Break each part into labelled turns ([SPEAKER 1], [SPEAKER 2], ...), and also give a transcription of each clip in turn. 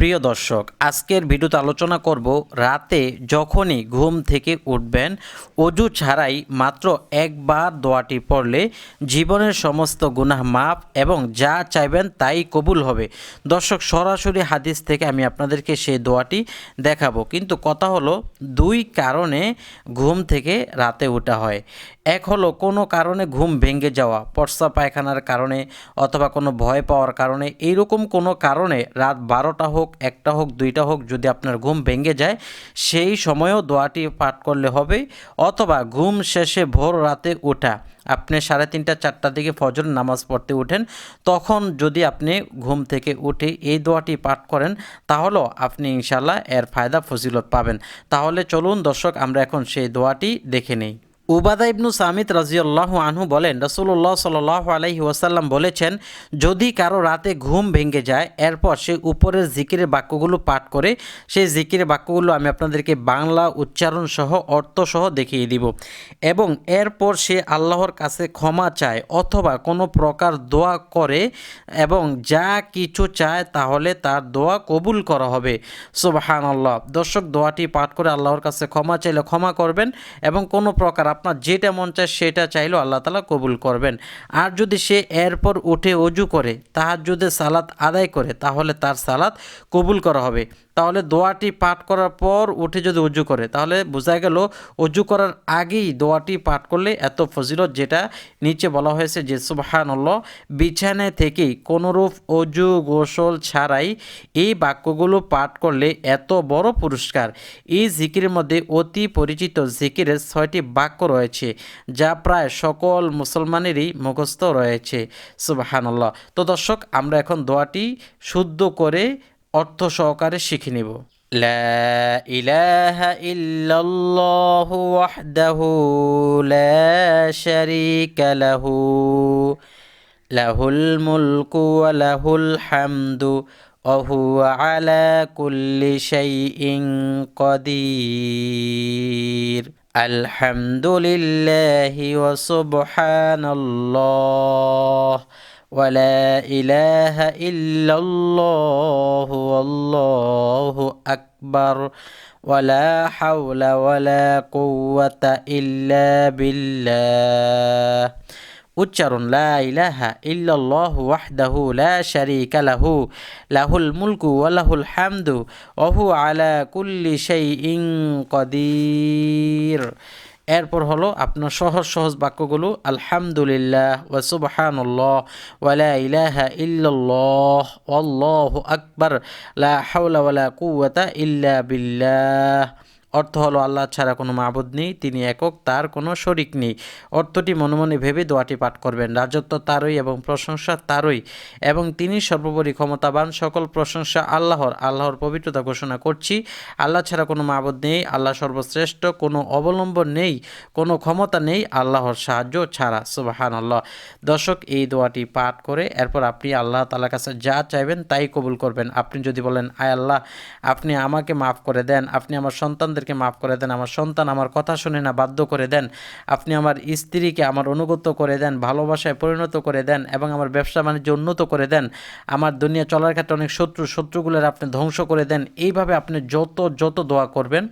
[SPEAKER 1] প্রিয় দর্শক, আজকের ভিডিওতে আলোচনা করব রাতে যখনই ঘুম থেকে উঠবেন, অজু ছাড়াই মাত্র একবার দোয়াটি পড়লে জীবনের সমস্ত গুনাহ মাপ এবং যা চাইবেন তাই কবুল হবে। দর্শক, সরাসরি হাদিস থেকে আমি আপনাদেরকে সেই দোয়াটি দেখাবো। কিন্তু কথা হলো, দুই কারণে ঘুম থেকে রাতে ওঠা হয়। এক হলো, কোনো কারণে ঘুম ভেঙে যাওয়া, পর্সা পায়খানার কারণে অথবা কোনো ভয় পাওয়ার কারণে। এইরকম কোনো কারণে রাত বারোটা হোক একটা হোক, দুইটা হোক, যদি আপনার ঘুম ভেঙে যায়, সেই সময়েও দোয়াটি পাঠ করলে হবে। অথবা ঘুম শেষে ভোর রাতে ওঠা। আপনি সাড়ে তিনটা চারটার দিকে ফজর নামাজ পড়তে উঠেন, তখন যদি আপনি ঘুম থেকে উঠে এই দোয়াটি পাঠ করেন, তাহলেও আপনি ইনশাল্লাহ এর ফায়দা, ফজিলত পাবেন। তাহলে চলুন দর্শক, আমরা এখন সেই দোয়াটি দেখে নেই। উবাদা ইবনু সামিত রাজিউল্লাহ আনহু বলেন রসুল্লাহ সাল আলহি ওয়াসাল্লাম বলেছেন, যদি কারও রাতে ঘুম ভেঙে যায়, এরপর সে উপরের জিকিরের বাক্যগুলো পাঠ করে, সেই জিকিরের বাক্যগুলো আমি আপনাদেরকে বাংলা উচ্চারণ সহ অর্থ সহ দেখিয়ে দিব। এবং এরপর সে আল্লাহর কাছে ক্ষমা চায় অথবা কোনো প্রকার দোয়া করে এবং যা কিছু চায় তাহলে তার দোয়া কবুল করা হবে। সুবাহান আল্লাহ দর্শক, দোয়াটি পাঠ করে আল্লাহর কাছে ক্ষমা চাইলে ক্ষমা করবেন এবং কোনো প্রকার আপনার যেটা মন চায় সেটা চাইলেও আল্লাহ তালা কবুল করবেন। আর যদি সে এরপর উঠে অজু করে তাহার যদি সালাত আদায় করে, তাহলে তার সালাত কবুল করা হবে। তাহলে দোয়াটি পাঠ করার পর উঠে যদি অজু করে, তাহলে বোঝা গেল অজু করার আগেই দোয়াটি পাঠ করলে এত ফজিলত যেটা নিচে বলা হয়েছে যে সুবাহানল্লাহ বিছানায় থেকেই কোনোরূপ অজু গোসল ছাড়াই এই বাক্যগুলো পাঠ করলে এত বড় পুরস্কার। এই জিকিরের মধ্যে অতি পরিচিত জিকিরের ছয়টি বাক্য বাক্য রয়েছে, যা প্রায় সকল মুসলমানেরই মুখস্থ রয়েছে। সুবাহানাল্লাহ। তো দর্শক, আমরা এখন দোয়াটি শুদ্ধ করে অর্থ সহকারে শিখে নেব। لا إله إلا الله وحده لا شريك له له الملك وله الحمد وهو على كل شيء قدير الحمد لله وسبحان الله ولا إله إلا الله والله أكبر ولا حول ولا قوة إلا بالله উচ্চারণ, লা ইলাহা ইল্লাল্লাহ ওয়াহদাহু লা শারীকা লাহু, লাহুল মুলকু ওয়া লাহুল হামদু, ওয়া আলা কুল্লি শাইইন কাদির। এরপর হলো আপনার সহজ সহজ বাক্যগুলো, আলহামদুলিল্লাহ ওয়া সুবহানাল্লাহ ওয়ালা ইলাহা ইল্লাল্লাহ আল্লাহু আকবার, লা হাওলা ওয়ালা কুওয়াতা ইল্লা বিল্লাহ। অর্থ হলো আল্লাহ ছাড়া কোনো মাবুদ নেই, তিনি একক, তার কোনো শরিক নেই। অর্থটি মনে মনে ভেবে দোয়াটি পাঠ করবেন। রাজত্ব তারই এবং প্রশংসা তারই। এবং তিনি সর্বোপরি ক্ষমতাবান। সকল প্রশংসা আল্লাহর। আল্লাহর পবিত্রতা ঘোষণা করছি। আল্লাহ ছাড়া কোনো মাবুদ নেই। আল্লাহ সর্বশ্রেষ্ঠ। কোনো অবলম্বন নেই। কোনো ক্ষমতা নেই। আল্লাহর সাহায্য ছাড়া। সুবাহান আল্লাহ দর্শক, এই দোয়াটি পাঠ করে এরপর আপনি আল্লাহ তালার কাছে যা চাইবেন তাই কবুল করবেন। আপনি যদি বলেন, আয় আল্লাহ, আপনি আমাকে মাফ করে দেন। আপনি আমার সন্তানদের আমাদেরকে মাফ করে দেন, আমার সন্তান আমার কথা শুনে না বাধ্য করে দেন। আপনি আমার স্ত্রীকে আমার অনুগত করে দেন, ভালোবাসায় পরিণত করে দেন এবং আমার ব্যবসা বাণিজ্য উন্নত করে দেন। আমার দুনিয়া চলার ক্ষেত্রে অনেক শত্রু, শত্রুগুলোর আপনি ধ্বংস করে দেন। এইভাবে আপনি যত যত দোয়া করবেন,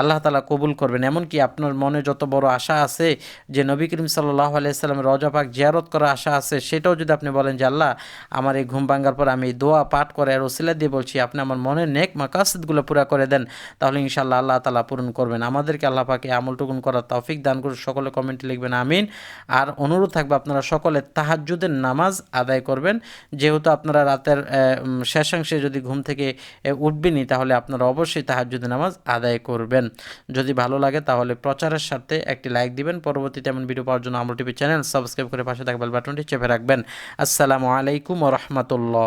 [SPEAKER 1] আল্লাহ তালা কবুল করবেন। এমনকি আপনার মনে যত বড় আশা আছে যে নবী করিম সাল্লাহ আলাইসাল্লামের রজাপাক জিয়ারত করার আশা আছে, সেটাও যদি আপনি বলেন যে আল্লাহ, আমার এই ঘুম ভাঙ্গার পর আমি দোয়া পাঠ করে আর ওসিলা দিয়ে বলছি, আপনি আমার মনের নেক মাকাসিদগুলো পুরা করে দেন, তাহলে ইনশাল্লাহ আল্লাহ তালা পূরণ করবেন। আমাদেরকে আল্লাহ পাকে আমলটুকুন করার তৌফিক দান করে সকলে কমেন্টে লিখবেন, আমিন। আর অনুরোধ থাকবে আপনারা সকলে তাহাজুদের নামাজ আদায় করবেন। যেহেতু আপনারা রাতের শেষাংশে যদি ঘুম থেকে উঠবেনই, তাহলে আপনারা অবশ্যই তাহাজুদের নামাজ আদায় করবেন। যদি ভালো লাগে, তাহলে প্রচারের সাথে একটি লাইক দিবেন। পরবর্তীতে এমন ভিডিও পাওয়ার জন্য আমরা টিভি চ্যানেল সাবস্ক্রাইব করে পাশে থাকবেন বাটনটি চেপে রাখবেন। আসসালামু আলাইকুম রহমতুল্লাহ।